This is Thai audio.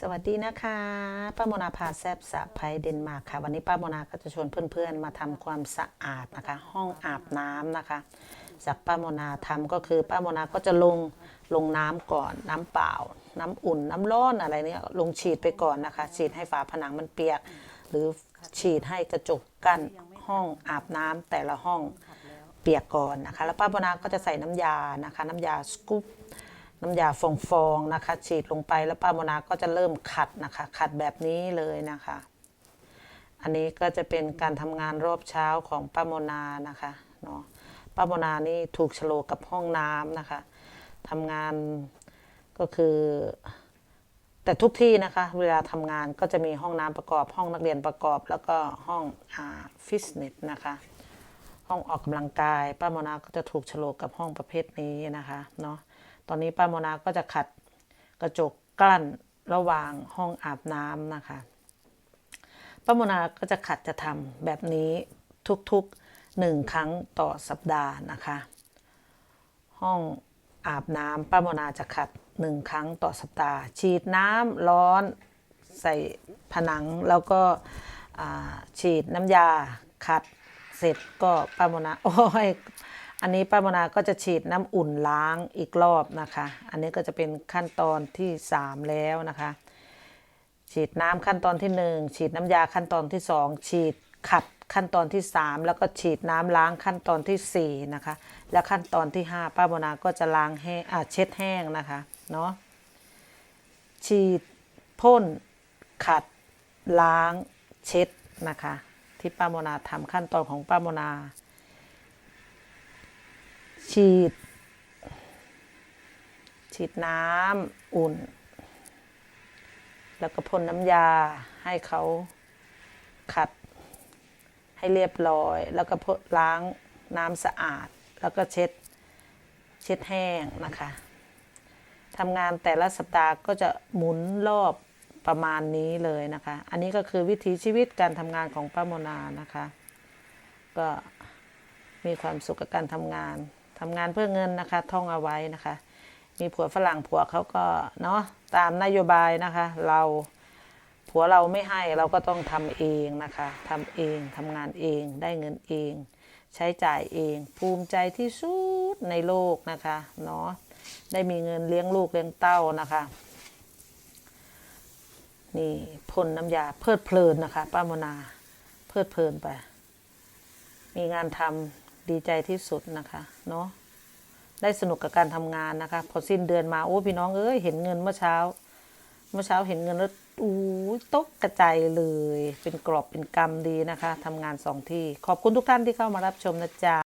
สวัสดีนะคะป้าโมนาพาแซบสะไพเดนมาร์กค่ะ วันนี้ป้าโมนาก็จะชวนเพื่อนๆ มาทำความสะอาดนะคะ ห้องอาบน้ำนะคะ จากป้าโมนาทำก็คือป้าโมนาก็จะลงลงน้ำก่อนน้ำเปล่า น้ำอุ่น น้ำร้อนอะไรเนี่ยลงฉีดไปก่อนนะคะ ฉีดให้ฝาผนังมันเปียก หรือฉีดให้กระจกกั้นห้องอาบน้ำแต่ละห้องเปียกก่อนนะคะ แล้วป้าโมนาก็จะใส่น้ำยานะคะ น้ำยาสกู๊ป น้ำยาฟองๆนะคะ ฉีดลงไปแล้วป้าโมนาก็จะเริ่มขัดนะคะ ขัดแบบนี้เลยนะคะ อันนี้ก็จะเป็นการทำงานรอบเช้าของป้าโมนานะคะเนาะป้าโมนานี่ถูกโฉลกกับห้องน้ำนะคะทำงานก็คือ แต่ทุกที่นะคะ เวลาทำงานก็จะมีห้องน้ำประกอบห้องนักเรียนประกอบ แล้วก็ห้องอาฟิตเนสนะคะห้องออกกำลังกาย ป้าโมนาก็จะถูกโฉลกกับห้องประเภทนี้นะคะเนาะ ตอนนี้ป้าโมนาก็จะขัดกระจกกลั้นระหว่างห้องอาบน้ำนะคะป้าโมนาก็จะขัดจะทำแบบนี้ทุกๆหนึ่งครั้งต่อสัปดาห์นะคะ ห้องอาบน้ำป้าโมนาจะขัดหนึ่งครั้งต่อสัปดาห์ ฉีดน้ำร้อนใส่ผนังแล้วก็ฉีดน้ำยาขัดเสร็จก็ป้าโมนาโอ้ย อันนี้ป้าโมนาก็จะฉีดน้ำอุ่นล้างอีกรอบนะคะ อันนี้ก็จะเป็นขั้นตอนที่ 3 แล้วนะคะ ฉีดน้ำขั้นตอนที่ 1 ฉีดน้ำยาขั้นตอนที่ 2 ฉีดขัดขั้นตอนที่ 3 แล้วก็ฉีดน้ำล้างขั้นตอนทีสี่4 นะคะ แล้วขั้นตอนที่ 5 ป้าโมนาก็จะล้างแห้งอ่าเช็ดแห้งนะคะเนาะฉีดพ่นขัดล้างเช็ดนะคะ ที่ป้าโมนาทำขั้นตอนของป้าโมนา ฉีด ฉีดน้ำอุ่น แล้วก็พ่นน้ำยาให้เขาขัด ให้เรียบร้อย แล้วก็พ่นล้างน้ำสะอาด แล้วก็เช็ด เช็ดแห้งนะคะทำงานแต่ละสัปดาห์ก็จะหมุนรอบประมาณนี้เลยนะคะ อันนี้ก็คือวิถีชีวิตการทำงานของป้าโมนานะคะ ก็มีความสุขกับการทำงาน ทำงานเพื่อเงินนะคะ ท่องเอาไว้นะคะ มีผัวฝรั่งผัวเขาก็เนาะตามนโยบายนะคะ เราผัวเราไม่ให้เราก็ต้องทำเองนะคะทำเองทำงานเองได้เงินเอง ใช้จ่ายเอง ภูมิใจที่สุดในโลกนะคะเนาะได้มีเงินเลี้ยงลูกเลี้ยงเต้านะคะนี่พ่นน้ำยาเพลิดเพลินนะคะ ป้าโมนาเพลิดเพลินไป มีงานทำ ดีใจที่สุดนะคะเนาะได้สนุกกับการทำงานนะคะ พอสิ้นเดือนมาโอ้พี่น้องเอ้ยเห็นเงินเมื่อเช้า เมื่อเช้าเห็นเงินแล้วอู้ยตกกระจายเลย เป็นกรอบเป็นกำดีนะคะทำงานสองที่ ขอบคุณทุกท่านที่เข้ามารับชมนะจ๊ะ